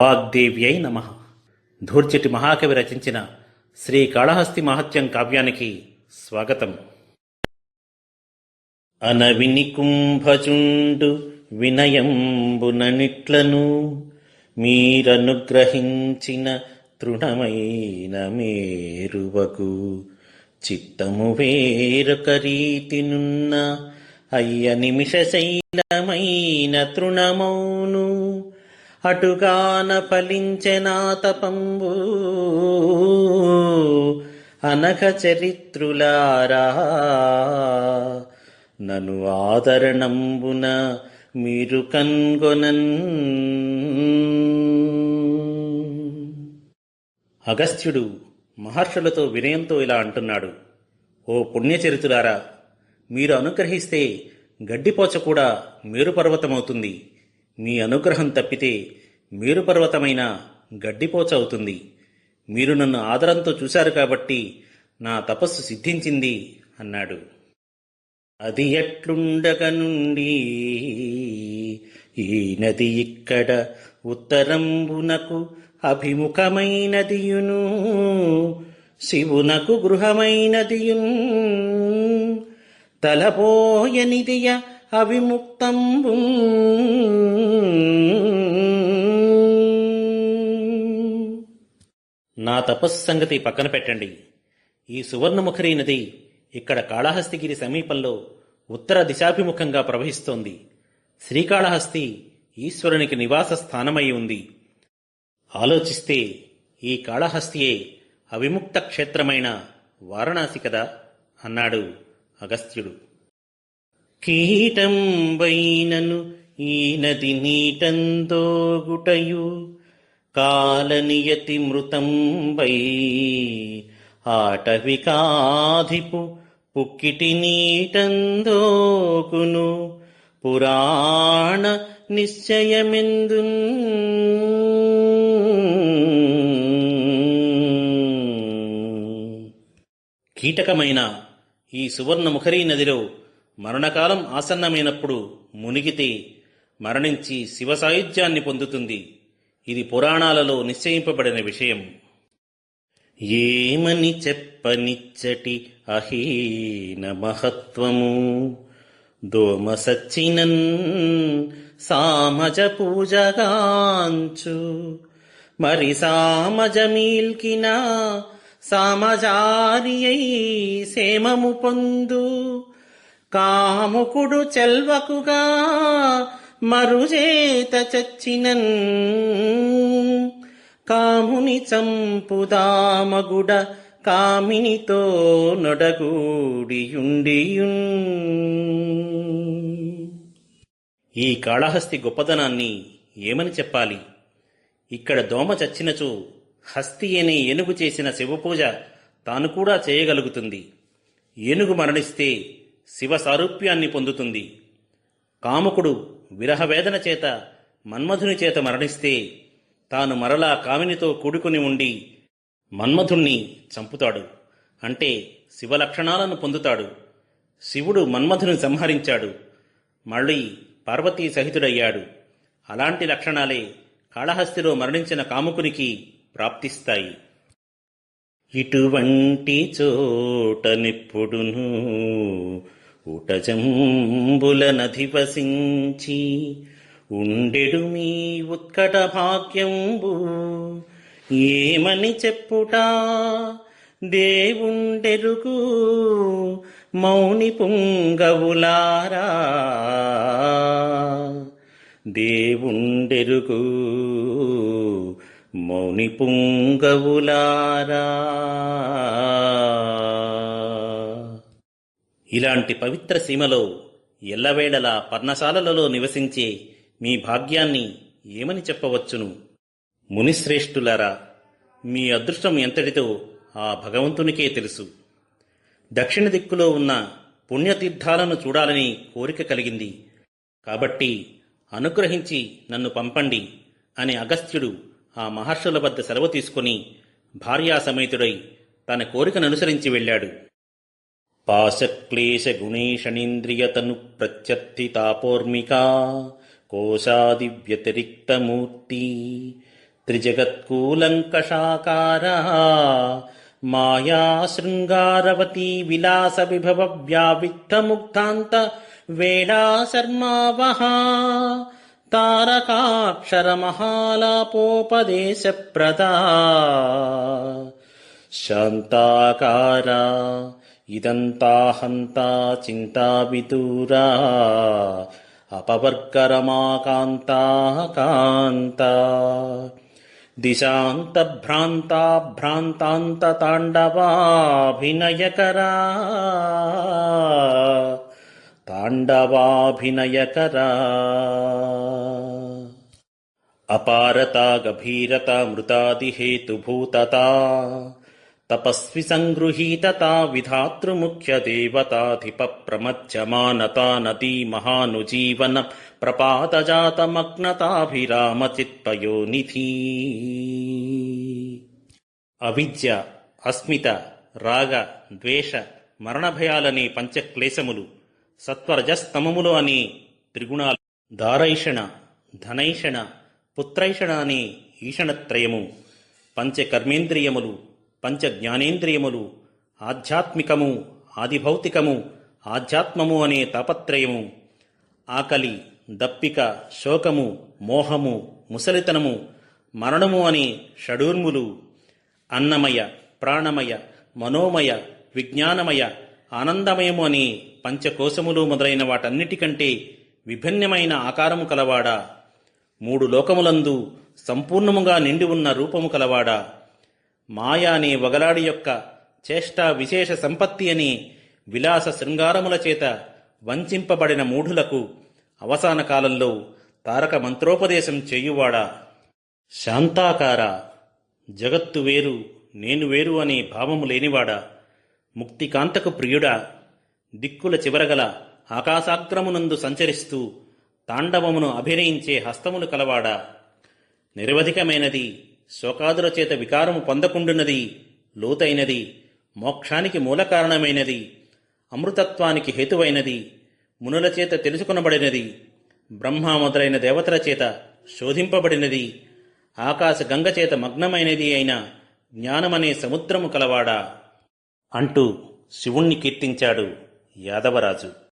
వాగ్దేవ్యై నమ. ధూర్చటి మహాకవి రచించిన శ్రీ కాళహస్తి మహత్యం కావ్యానికి స్వాగతం. అనవిని కుంభచుండు వినయంబుననిట్లను మీరనుగ్రహించిన తృణమైన మేరువకు చిత్తము వేరొక రీతినున్న అయ్య నిమిష శైలమైన తృణమౌను అటుగాన ఫలించెనా తపంబు అనఘ చరిత్రులారా నను ఆదరణంబున మీరు కన్గొనన్. అగస్త్యుడు మహర్షులతో వినయంతో ఇలా అంటున్నాడు ఓ పుణ్యచరితులారా మీరు అనుగ్రహిస్తే గడ్డిపోచ కూడా మేరుపర్వతమవుతుంది. మీ అనుగ్రహం తప్పితే మేరుపర్వతమైన గడ్డిపోచ అవుతుంది. మీరు నన్ను ఆదరంతో చూశారు కాబట్టి నా తపస్సు సిద్ధించింది అన్నాడు. అది ఎట్లుండక నుండి? ఈ నది ఇక్కడ ఉత్తరంబునకు అభిముఖమైనదియును శివునకు గృహమైనదియును. తలపోయనిదియ అవిముక్తంబు నా తపస్సంగతి పక్కన పెట్టండి. ఈ సువర్ణముఖరి నది ఇక్కడ కాళహస్తిగిరి సమీపంలో ఉత్తర దిశాభిముఖంగా ప్రవహిస్తోంది. శ్రీకాళహస్తి ఈశ్వరునికి నివాస స్థానమై ఉంది. ఆలోచిస్తే ఈ కాళహస్తియే అవిముక్త క్షేత్రమైన వారణాసి కదా? అన్నాడు అగస్త్యుడు. కీటంబైనను ఈ నది నీటందోగుటయు కాలనియతి మృతంబై ఆటవికాధిపు పుక్కిటి నీటందోకును పురాణ నిశ్చయమెందు కీటకమైన ఈ సువర్ణముఖరీ నదిలో మరణకాలం ఆసన్నమైనప్పుడు మునిగితే మరణించి శివ సాయుధ్యాన్ని పొందుతుంది. ఇది పురాణాలలో నిశ్చయింపబడిన విషయం ఏమని చెప్పనిచ్చటి అహీన మహత్వము? దోమ సచ్చినన్ సామజ పూజగాంచు మరి సామజ మీల్కిన సామజారియై సేమము పొందు. కాముకుడు చెల్వకుగా మరుజేత చచ్చినన్. కాముని చంపుదామగుడ కామినితో నొడగూడియుండియున్. ఈ కాళహస్తి గొప్పదనాన్ని ఏమని చెప్పాలి? ఇక్కడ దోమ చచ్చినచో హస్తి అనే ఏనుగు చేసిన శివపూజ తాను కూడా చేయగలుగుతుంది. ఏనుగు మరణిస్తే శివ సారూప్యాన్ని పొందుతుంది. కాముకుడు విరహవేదన చేత మన్మధుని చేత మరణిస్తే తాను మరలా కామినితో కూడుకుని ఉండి మన్మధుణ్ణి చంపుతాడు. అంటే శివ లక్షణాలను పొందుతాడు. శివుడు మన్మధుని సంహరించాడు. మళ్ళీ పార్వతీ సహితుడయ్యాడు. అలాంటి లక్షణాలే కాళహస్తిలో మరణించిన కాముకునికి ప్రాప్తిస్తాయి. ఇటువంటి చోటనిప్పుడును నధివసించి ఉండెడు మీ ఉత్కట భాగ్యంబు. ఏమని చెప్పుటా? దేవుండెరుగు మౌని పుంగవులారా. దేవుండెరుగు మౌని పుంగవులారా. ఇలాంటి పవిత్ర సీమలో ఎల్లవేళలా పర్ణశాలలలో నివసించే మీ భాగ్యాన్ని ఏమని చెప్పవచ్చును? మునిశ్రేష్ఠులారా మీ అదృష్టం ఎంతటితో ఆ భగవంతునికే తెలుసు. దక్షిణ దిక్కులో ఉన్న పుణ్యతీర్థాలను చూడాలని కోరిక కలిగింది. కాబట్టి అనుగ్రహించి నన్ను పంపండి అని అగస్త్యుడు ఆ మహర్షుల వద్ద సెలవు తీసుకుని భార్యాసమేతుడై తన కోరికను అనుసరించి వెళ్ళాడు. पाशक्लेशगुणेशनीन्द्रियतनुप्रत्यर्थितापोर्मिका कोशादिव्यतिरिक्तमूर्ती त्रिजगत्कूलङ्कषाकारः माया श्रृङ्गारवती विलास वेडा शर्मा वहा तारकाक्षर महालापोपदेशप्रदा इदन्ताहन्ता चिन्ता विदूरा अपवर्गरमाकान्ताः कान्ता। दिशान्तभ्रान्ता भ्रान्तान्तताण्डवाभिनयकरा ताण्डवाभिनयकरा। अपारता गभीरता मृतादिहेतुभूतता తపస్వి సంగృహీతత విధాతృముఖ్య దేవతాధిప నదీ మహానుజీవన ప్రపాతజాతమగ్నతాభిరామచిత్తయోనిధి అవిద్య అస్మిత రాగ ద్వేష మరణభయాలనే పంచక్లేశములు సత్వరజస్తమములు అనే త్రిగుణాలు దారైషణ ధనైషణ పుత్రైషణ అనే ఈషణత్రయము పంచకర్మేంద్రియములు పంచ జ్ఞానేంద్రియములు ఆధ్యాత్మికము ఆదిభౌతికము ఆధ్యాత్మము అనే తాపత్రయము ఆకలి దప్పిక శోకము మోహము ముసలితనము మరణము అనే షడూర్ములు అన్నమయ ప్రాణమయ మనోమయ విజ్ఞానమయ ఆనందమయము అనే పంచకోశములు మొదలైన వాటన్నిటికంటే విభిన్నమైన ఆకారము కలవాడా? మూడు లోకములందు సంపూర్ణముగా నిండి ఉన్న రూపము కలవాడా? మాయా అనే వగలాడి యొక్క చేష్టా విశేష సంపత్తి అని విలాస శృంగారముల చేత వంచింపబడిన మూఢులకు అవసాన కాలంలో తారక మంత్రోపదేశం చేయువాడా? శాంతాకార జగత్తు వేరు నేను వేరు అనే భావము లేనివాడా? ముక్తికాంతకు ప్రియుడా? దిక్కుల చివరగల ఆకాశాగ్రమునందు సంచరిస్తూ తాండవమును అభినయించే హస్తములు కలవాడా? నిరవధికమైనది శోకాదుల చేత వికారము పొందకుండున్నది లోతైనది మోక్షానికి మూల కారణమైనది అమృతత్వానికి హేతువైనది మునుల చేత తెలుసుకొనబడినది బ్రహ్మ మొదలైన దేవతల చేత శోధింపబడినది ఆకాశ గంగ చేత మగ్నమైనది అయిన జ్ఞానమనే సముద్రము కలవాడా? అంటూ శివుణ్ణి కీర్తించాడు యాదవరాజు.